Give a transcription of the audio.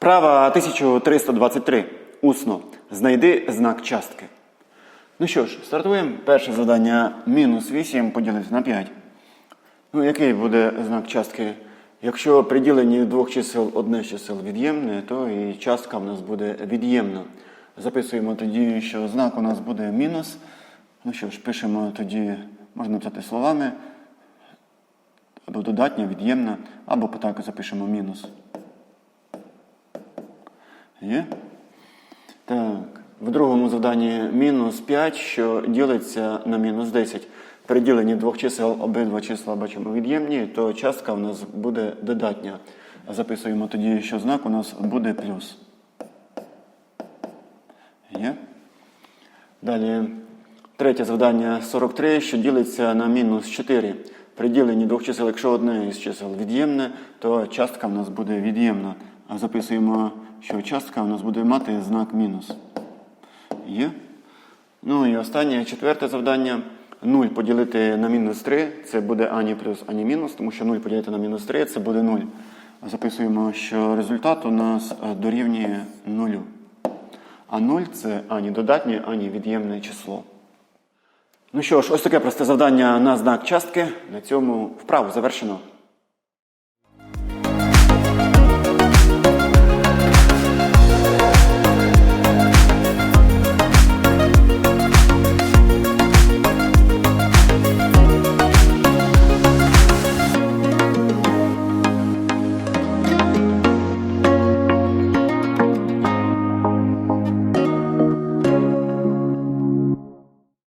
Вправа 1323. Усно. Знайди знак частки. Ну що ж, стартуємо. Перше завдання мінус 8 поділити на 5. Ну, який буде знак частки? Якщо при діленні двох чисел одне з чисел від'ємне, то і частка в нас буде від'ємна. Записуємо тоді, що знак у нас буде мінус. Ну що ж, пишемо тоді, можна написати словами, або додатня, від'ємна, або так запишемо мінус. Є? Так. В другому завданні мінус 5, що ділиться на мінус 10. При діленні двох чисел обидва числа бачимо від'ємні, то частка у нас буде додатня. Записуємо тоді, що знак у нас буде плюс. Є? Далі. Третє завдання 43, що ділиться на мінус 4. При діленні двох чисел, якщо одне із чисел від'ємне, то частка в нас буде від'ємна. Записуємо, що частка у нас буде мати знак мінус. Є. Ну і останнє четверте завдання. 0 поділити на мінус 3, це буде ані плюс, ані мінус, тому що 0 поділити на мінус 3 це буде 0. Записуємо, що результат у нас е, дорівнює 0. А 0 це ані додатнє, ані від'ємне число. Ну що ж, ось таке просте завдання на знак частки. На цьому вправу завершено.